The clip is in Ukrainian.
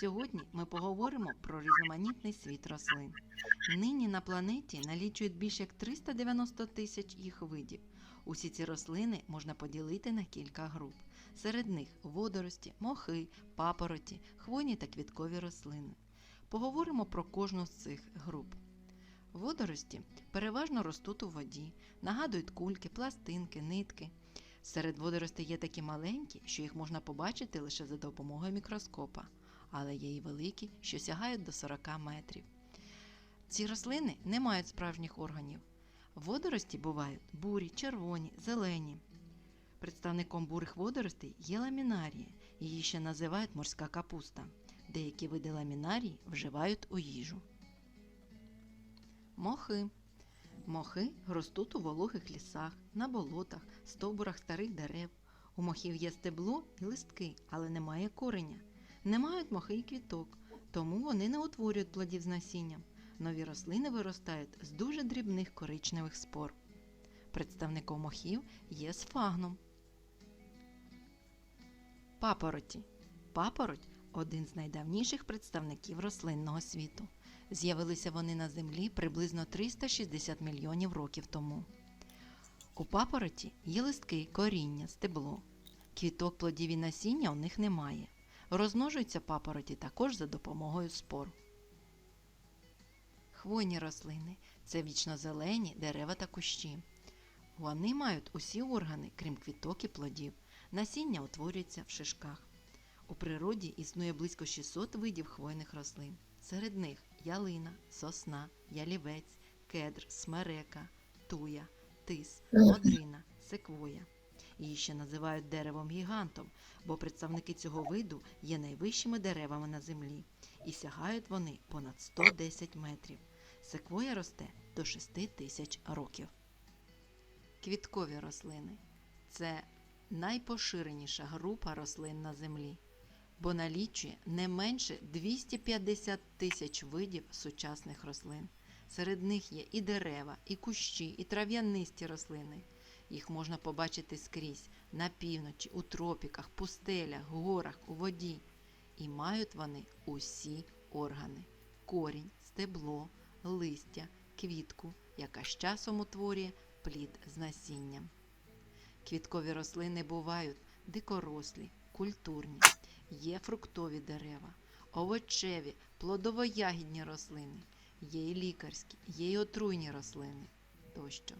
Сьогодні ми поговоримо про різноманітний світ рослин. Нині на планеті налічують більше як 390 тисяч їх видів. Усі ці рослини можна поділити на кілька груп. Серед них водорості, мохи, папороті, хвойні та квіткові рослини. Поговоримо про кожну з цих груп. Водорості переважно ростуть у воді, нагадують кульки, пластинки, нитки. Серед водоростей є такі маленькі, що їх можна побачити лише за допомогою мікроскопа, але є і великі, що сягають до 40 метрів. Ці рослини не мають справжніх органів. Водорості бувають бурі, червоні, зелені. Представником бурих водоростей є ламінарія, її ще називають морська капуста. Деякі види ламінарії вживають у їжу. Мохи. Мохи ростуть у вологих лісах, на болотах, стовбурах старих дерев. У мохів є стебло і листки, але немає кореня. Не мають мохи і квіток, тому вони не утворюють плодів з насінням. Нові рослини виростають з дуже дрібних коричневих спор. Представником мохів є сфагном. Папороті. Папороть один з найдавніших представників рослинного світу. З'явилися вони на землі приблизно 360 мільйонів років тому. У папороті є листки, коріння, стебло. Квіток, плодів і насіння у них немає. Розмножуються папороті також за допомогою спор. Хвойні рослини це вічнозелені дерева та кущі. Вони мають усі органи, крім квіток і плодів. Насіння утворюється в шишках. У природі існує близько 600 видів хвойних рослин. Серед них ялина, сосна, ялівець, кедр, смерека, туя, тис, модрина, секвоя. Її ще називають деревом гігантом, бо представники цього виду є найвищими деревами на землі, і сягають вони понад 110 метрів. Секвоя росте до 6 тисяч років. Квіткові рослини це найпоширеніша група рослин на землі, бо налічує не менше 250 тисяч видів сучасних рослин. Серед них є і дерева, і кущі, і трав'янисті рослини. Їх можна побачити скрізь на півночі, у тропіках, пустелях, горах, у воді. І мають вони усі органи: корінь, стебло, листя, квітку, яка з часом утворює плід з насінням. Квіткові рослини бувають дикорослі, культурні, є фруктові дерева, овочеві, плодово-ягідні рослини, є і лікарські, є і отруйні рослини тощо.